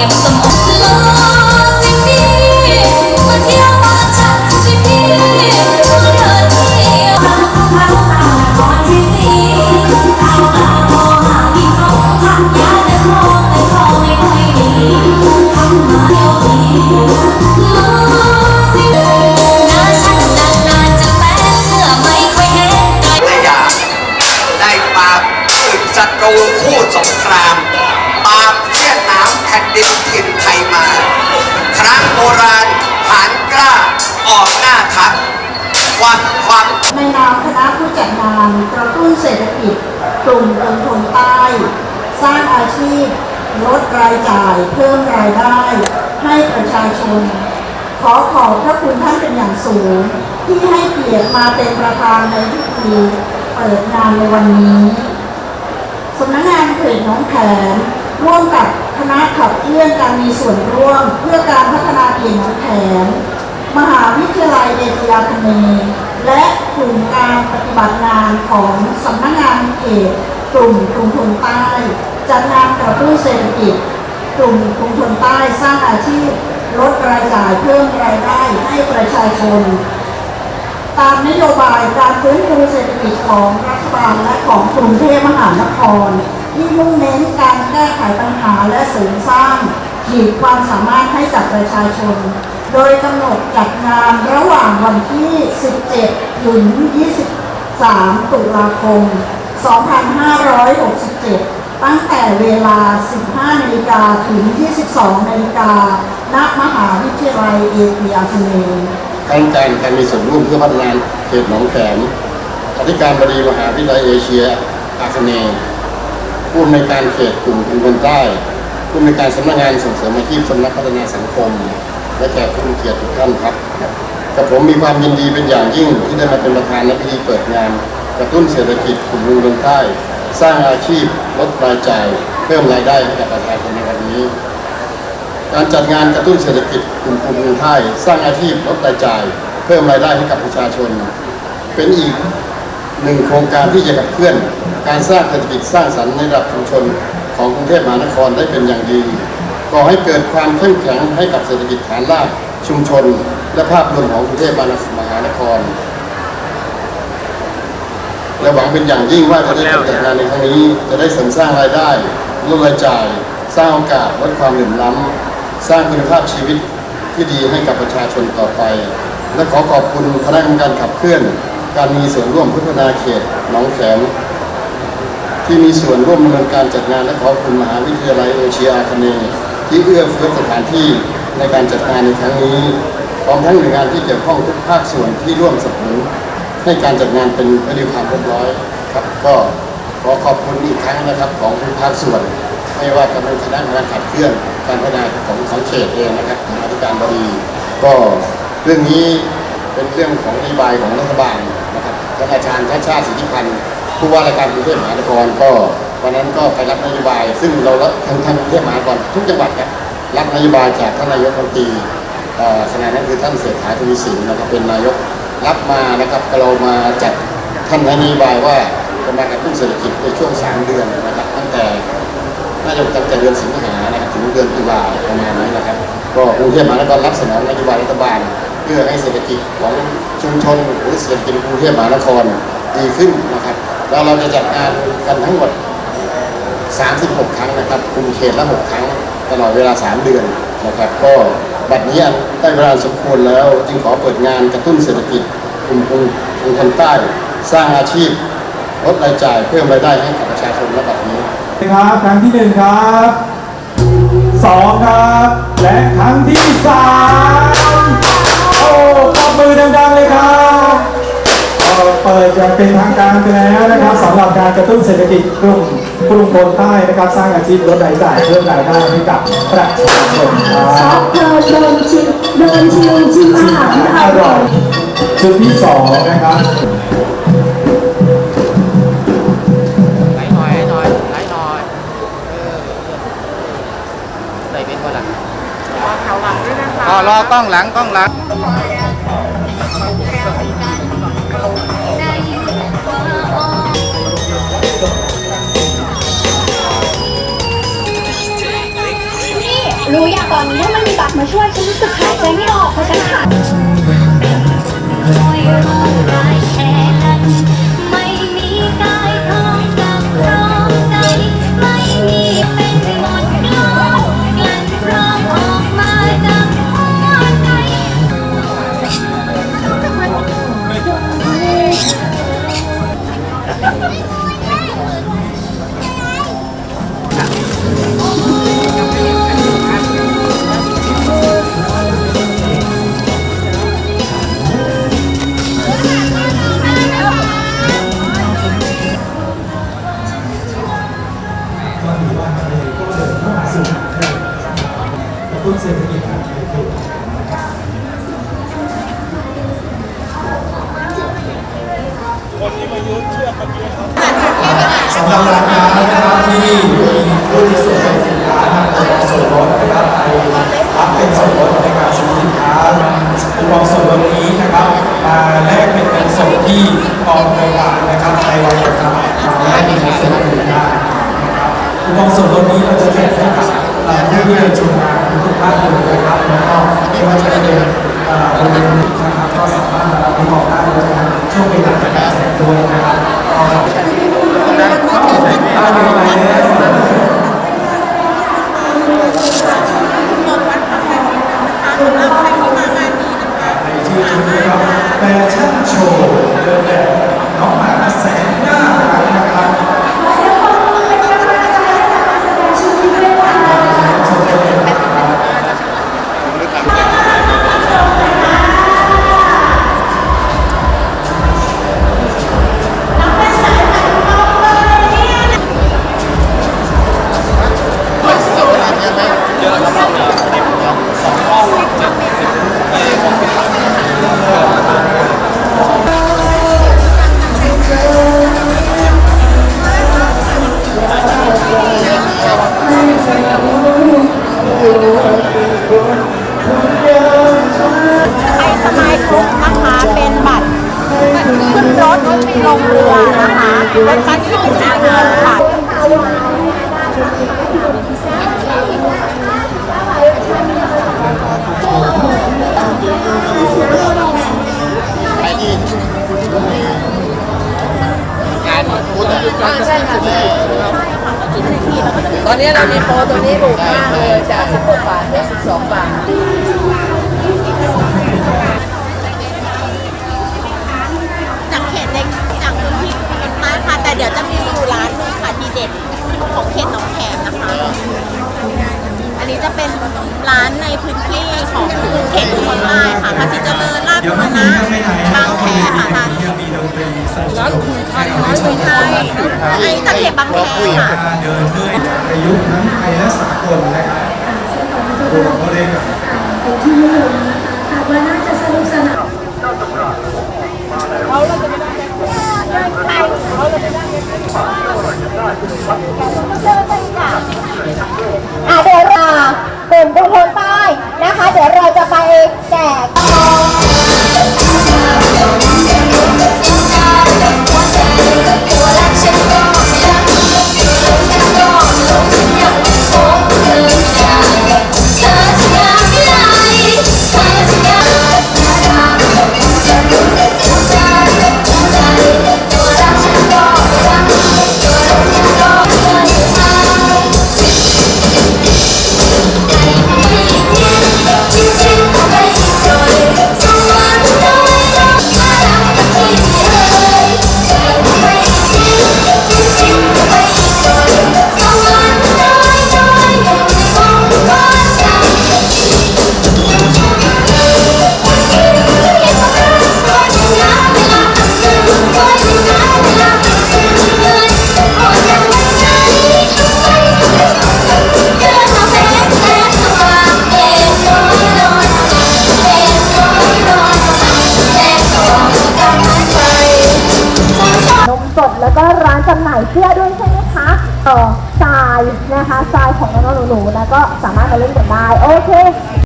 ก็บ ผ่นดินถิ่นไทยมา ครั้งโบราณหานกล้าออกหน้าทัพความความในนามคณะผู้จัดงานกระตุ้นเศรษฐกิจกลุ่มกรุงทนใต้ สร้างอาชีพ ลดรายจ่าย เพิ่มรายได้ ให้ประชาชน ขอขอบพระคุณท่านเป็นอย่างสูง ที่ให้เกียรติมาเป็นประธานในพิธีเปิดงานในวันนี้สำนักงานเขตหน้องแขมร่วมกับ คณะขับเคลื่อนการมีส่วนร่วม เพื่อการพัฒนาเขตหน้องแขมมหาวิทยาลัยเอเชียคเนและกลุ่มการปฏิบัติงานของสำนักงานเขตกลุ่มกรุงทนใต้จัดงานกระตุ้นเศรษฐกิจ กลุ่มกรุงทนใต้สร้างอาชีพ ลดรายจ่ายเพิ่มรายได้ให้ประชาชน ตามนโยบายการฟื้นฟูเศรษฐกิจของรัฐบาลและของกรุงเทพมหานคร ที่มุ่งเน้นการแก้ไขปัญหาและเสริมสร้างขีดความสามารถให้กับประชาชน โดยกำหนดจัดงานระหว่างวันที่ 17 ถึง 23 ตุลาคม 2567 ตั้งแต่เวลา 15นาฬิกาถึง 22นาฬิกาณมหาวิทยาลัยเอเชียคเนย์ทั้งการการมีส่วนร่วมเพื่อพัฒนาเขตหนองแขมอธิการบดีมหาวิทยาลัยเอเชียอาคเนย์ ผู้อำนวยการเขตกลุ่มกรุงทนใต้ผู้อำนวยการสำนักงานส่งเสริมอาชีพสำนักพัฒนาสังคม และแขกผู้มีเกียรติทุกท่านครับกับผมมีความยินดีเป็นอย่างยิ่งที่ได้มาเป็นประธานในพิธีเปิดงาน กระตุ้นเศรษฐกิจกลุ่มกรุงทนใต้ สร้างอาชีพลดรายจ่าย เพิ่มรายได้ให้กับประชาชนในวันนี้ การจัดงานกระตุ้นเศรษฐกิจกลุ่มกลุ่มเมืองไทยสร้างอาชีพลดรายจ่าย เพิ่มรายได้ให้กับประชาชน เป็นอีก หนึ่งโครงการที่จะขับเคลื่อน การสร้างเศรษฐกิจสร้างสรรค์ในระดับชุมชนของกรุงเทพมหานครได้เป็นอย่างดีก่อให้เกิดความเข้มแข็งให้กับเศรษฐกิจฐานรากชุมชน และภาพรวมของกรุงเทพมหานคร และหวังเป็นอย่างยิ่งว่าจะได้จัดงานในครั้งนี้ จะได้เสริมสร้างรายได้ลดรายจ่าย สร้างโอกาสลดความเหลื่อมล้ำ สร้างคุณภาพชีวิตที่ดีให้กับประชาชนต่อไป และขอขอบคุณคณะกรรมการขับเคลื่อน การมีส่วนร่วมพัฒนาเขตหนองแขมที่มีส่วนร่วมดำเนินการจัดงานและขอบคุณมหาวิทยาลัยเอเชียอาคเนย์ที่เอื้อเฟื้อสถานที่ในการจัดงานในครั้งนี้พร้อมทั้งหน่วยงานที่เกี่ยวข้องทุกภาคส่วนที่ร่วมสนับสนุนให้การจัดงานเป็นไปด้วยความเรียบร้อยครับ ก็ขอขอบคุณอีกครั้งนะครับของทุกภาคส่วน ไม่ว่าจะเป็นคณะกรรมการขับเคลื่อนการพัฒนาของของเขตเองนะครับทางอธิการบดีก็เรื่องนี้เป็นเรื่องของนโยบายของรัฐบาล นะครับท่านอาจารย์ชาติชาติสิทธิพันธ์ผู้ว่าราชการกรุงเทพมหานครก็วันนั้นก็ไปรับนโยบาย ซึ่งเรารับทางทางกรุงเทพมหานครทุกจังหวัดครับรับนโยบายจากท่านนายกรัฐมนตรีเอ่อขณะนั้นคือท่านเศรษฐาทวีสินนะครับเป็นนายกรับมานะครับก็เรามาจัดท่านให้นโยบายว่าจะมากระตุ้นเศรษฐกิจในช่วง 3 เดือนนะครับตั้งแต่น่าจะตั้งแต่เดือนสิงหานะครับถึงเดือนตุลาประมาณนี้นะครับก็กรุงเทพมหานครรับสนองนโยบายรัฐบาล พื่อให้เศรษฐกิจของชุมชนหรือเศรษฐกิจกรุงเทพมหานครดีขึ้นนะครับ แล้วเราจะจัดงานกันทั้งหมด 36 ครั้งนะครับกลุ่มเขตละ 6 ครั้ง ตลอดเวลา 3 เดือนนะครับ ก็บัดนี้ได้เวลาสมควรแล้วจึงขอเปิดงานกระตุ้นเศรษฐกิจกลุ่มกรุงกรุงทนใต้ สร้างอาชีพลดรายจ่ายเพิ่มรายได้ให้กับประชาชนระดับนี้ครับครั้งที่หนึ่งครับสองครับ และครั้งที่สาม โอ้ปรบมือดังๆเลยครับเปิดอย่างเป็นทางการไปแล้วนะครับสำหรับการกระตุ้นเศรษฐกิจกลุ่มกรุงทนใต้นะครับสร้างอาชีพลดรายจ่ายเพิ่มรายได้ให้กับประชาชนคชรัอบบเดินเดินชิมเดินชิวชิมอาหารอร่อยชุดที่สองนะครับไหลหน่อยไหลหน่อยไหลหน่อยเออไหลเป็นก็หลังรอรอกล้องหลังกล้องหลัง ตอนนี้ถ้ม่มีบัตรมาช่วยฉันรู้สึกหายใจไม่ออกเพราะฉันขาด ต้นเศรษฐกิจการใช้คืสำหรับรานคาที่มีผู้ที่สนใจสินค้าทางการส่วนลดนะครับไปรับเป็นส่วนลดในการซื้อสินค้าคูปองส่วนรดนี้นะครับมาแลกเป็นเงินสดที่กองบริการนะครับในวันเดียวกัมาแลกเป็นเงินสดได้นะครับคูปองส่วนรดนี้เราจะแจกให้กับ เอ่อผู้ที่เดินชมงานทุกท่านเลยนะครับแล้วก็ไม่ว่าจะเป็นบริเวณนะครับก็สามารถมารับคูปองได้โดยการช่วงเวลาการแสดงด้วยนะครับ ค่ะใช่ค่ะตอนนี้เรามีโปรตัวนี้ถูกมากเลยจาก 16 บาทเหลือ12 บาท อันนี้จากเขตบางแคค่ะเดินด้วยประยุกต์ทั้งไทยและสากลนะครับรวมก็ได้กับเป็นที่นิยมนะคะคาดว่าน่าจะสนุกสนานอะเดี๋ยวเรากลุ่มบุคคลใต้นะคะ